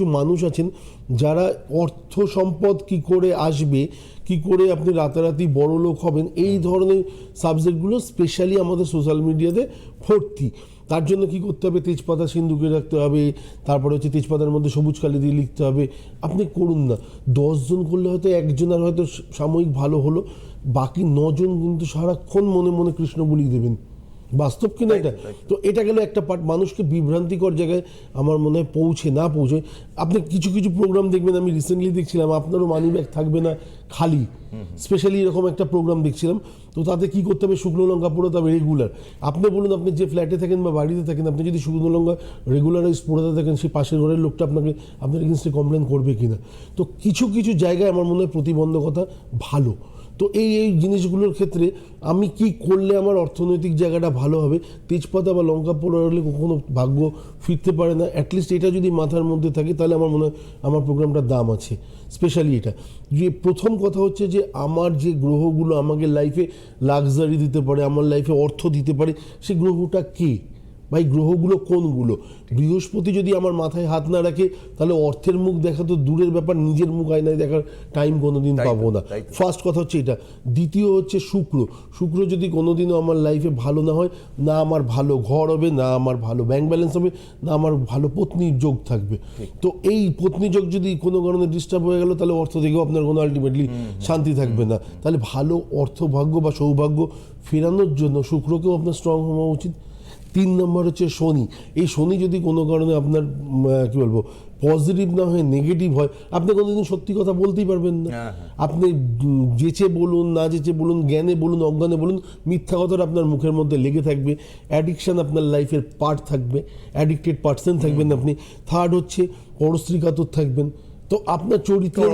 কিছু মানুষ আছেন যারা অর্থ সম্পদ কি করে আসবে, কি করে আপনি রাতারাতি বড় লোক হবেন, এই ধরনের সাবজেক্টগুলো স্পেশালি আমাদের সোশ্যাল মিডিয়াতে ভর্তি। তার জন্য কি করতে হবে? তেজপাতা সিন্ধুকে রাখতে হবে, তারপরে হচ্ছে তেজপাতার মধ্যে সবুজ কালি দিয়ে লিখতে হবে। আপনি করুন না। দশজন করলে হয়তো একজনের হয়তো সাময়িক ভালো হলো, বাকি নজন কিন্তু সারাক্ষণ মনে মনে কৃষ্ণ বলি দেবেন। বাস্তব কিনা এটা? তো এটা গেল একটা পার্ট মানুষকে বিভ্রান্তিকর জায়গায় আমার মনে হয় পৌঁছে না পৌঁছে। আপনি কিছু কিছু প্রোগ্রাম দেখবেন আমি রিসেন্টলি দেখছিলাম আপনারও মানি ব্যাগ থাকবে না খালি। স্পেশালি এরকম একটা প্রোগ্রাম দেখছিলাম। তো তাতে কি করতে হবে? শুকনো লঙ্কা পড়তে হবে রেগুলার আপনি বলুন আপনি যে ফ্ল্যাটে থাকেন বা বাড়িতে থাকেন আপনি যদি শুকনো লঙ্কা রেগুলারাইজ পড়তে থাকেন সেই পাশের ঘরের লোকটা আপনাকে আপনার এগেনস্টে কমপ্লেন করবে কিনা? তো কিছু কিছু জায়গায় আমার মনে হয় প্রতিবন্ধকতা ভালো। তো এই এই জিনিসগুলোর ক্ষেত্রে আমি কি করলে আমার অর্থনৈতিক জায়গাটা ভালো হবে? তেজপাতা বা লঙ্কা পোড়ালে কখনো ভাগ্য ফিরতে পারে না। অ্যাটলিস্ট এটা যদি মাথার মধ্যে থাকে, তাহলে আমার মনে হয় আমার প্রোগ্রামটার দাম আছে স্পেশালি এটা। যে প্রথম কথা হচ্ছে যে আমার যে গ্রহগুলো আমাকে লাইফে লাক্সারি দিতে পারে, আমার লাইফে অর্থ দিতে পারে সেই গ্রহটা কে? এই গ্রহগুলো কোনগুলো? বৃহস্পতি যদি আমার মাথায় হাত না রাখে তাহলে অর্থের মুখ দেখা তো দূরের ব্যাপার নিজের মুখ আয়নায় দেখার টাইম কোনোদিন পাবো না। ফার্স্ট কথা হচ্ছে এটা। দ্বিতীয় হচ্ছে শুক্র। শুক্র যদি কোনোদিনও আমার লাইফে ভালো না হয় না আমার ভালো ঘর হবে না আমার ভালো ব্যাংক ব্যালেন্স হবে না আমার ভালো পত্নীর যোগ থাকবে। তো এই পত্নী যোগ যদি কোনো কারণে ডিস্টার্ব হয়ে গেল তাহলে অর্থ থেকেও আপনার কোনো আলটিমেটলি শান্তি থাকবে না। তাহলে ভালো অর্থভাগ্য বা সৌভাগ্য ফেরানোর জন্য শুক্রকেও আপনার স্ট্রং হওয়া উচিত। তিন নম্বর হচ্ছে শনি। এই শনি যদি কোনো কারণে আপনার কি বলব পজিটিভ না হয়ে নেগেটিভ হয় আপনি কোনোদিন সত্যি কথা বলতেই পারবেন না। হ্যাঁ, হ্যাঁ। আপনি যেচে বলুন না যেচে বলুন জ্ঞানে বলুন অজ্ঞানে বলুন মিথ্যা কথাটা আপনার মুখের মধ্যে লেগে থাকবে। অ্যাডিকশান আপনার লাইফের পার্ট থাকবে। অ্যাডিক্টেড পার্সন থাকবেন আপনি। থার্ড হচ্ছে পরশ্রী কাতর থাকবেন। তো আপনার চরিত্রের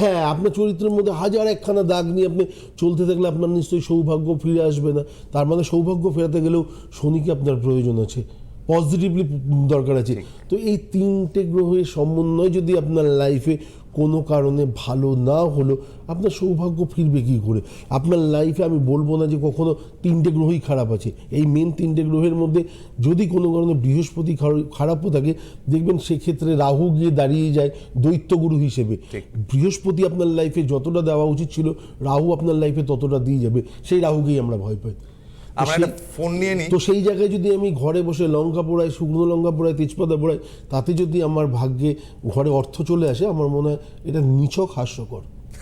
হ্যাঁ আপনার চরিত্রের মধ্যে হাজার একখানা দাগ নিয়ে আপনি চলতে থাকলে আপনার নিশ্চয়ই সৌভাগ্য ফিরে আসবে না। তার মানে সৌভাগ্য ফেরাতে গেলেও শনিকে আপনার প্রয়োজন আছে। পজিটিভলি দরকার আছে। তো এই তিনটে গ্রহের সমন্বয় যদি আপনার লাইফে কোনো কারণে ভালো না হলো আপনার সৌভাগ্য ফিরবে কী করে? আপনার লাইফে আমি বলব না যে কখনো তিনটে গ্রহই খারাপ আছে। এই মেন তিনটে গ্রহের মধ্যে যদি কোনো কারণে বৃহস্পতি খার- খারাপও থাকে দেখবেন সেক্ষেত্রে রাহু গিয়ে দাঁড়িয়ে যায় দৈত্যগুরু হিসেবে। বৃহস্পতি আপনার লাইফে যতটা দেওয়া উচিত ছিল রাহু আপনার লাইফে ততটা দিয়ে যাবে। সেই রাহুকেই আমরা ভয় পাই। আমরা একটা ফোন নিয়ে নিই। তো সেই জায়গায় যদি আমি ঘরে বসে লঙ্কা পোড়াই শুকনো লঙ্কা পোড়াই তেজপাতা পোড়াই তাতে যদি আমার ভাগ্যে ঘরে অর্থ চলে আসে আমার মনে হয় এটা নিছক হাস্যকর।